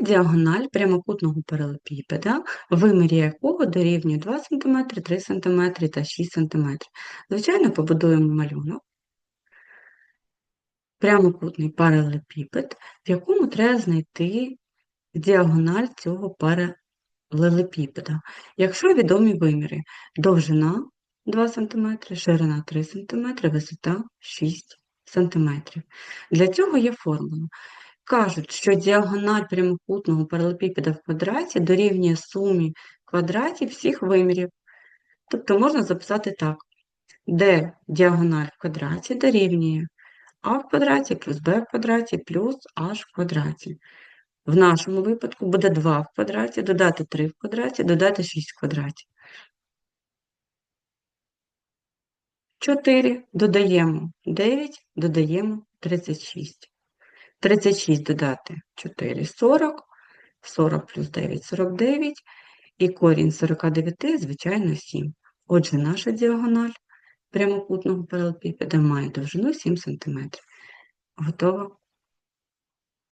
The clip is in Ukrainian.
Діагональ прямокутного паралепіпеда, вимірі якого дорівнює 2 см, 3 см та 6 см. Звичайно, побудуємо малюнок. Прямокутний паралепіпед, в якому треба знайти діагональ цього паралелепіпеда. Якщо відомі виміри, довжина 2 см, ширина 3 см, висота 6 см. Для цього є формула. Кажуть, що діагональ прямокутного паралепіпеда в квадраті дорівнює сумі квадратів всіх вимірів. Тобто можна записати так, де діагональ в квадраті дорівнює а в квадраті плюс b в квадраті плюс h в квадраті. В нашому випадку буде 2 в квадраті, додати 3 в квадраті, додати 6 в квадраті. 4 додаємо 9, додаємо 36. 36 додати 4 – 40, 40 плюс 9 – 49, і корінь 49, звичайно, 7. Отже, наша діагональ прямокутного паралепіпеда має довжину 7 см. Готово?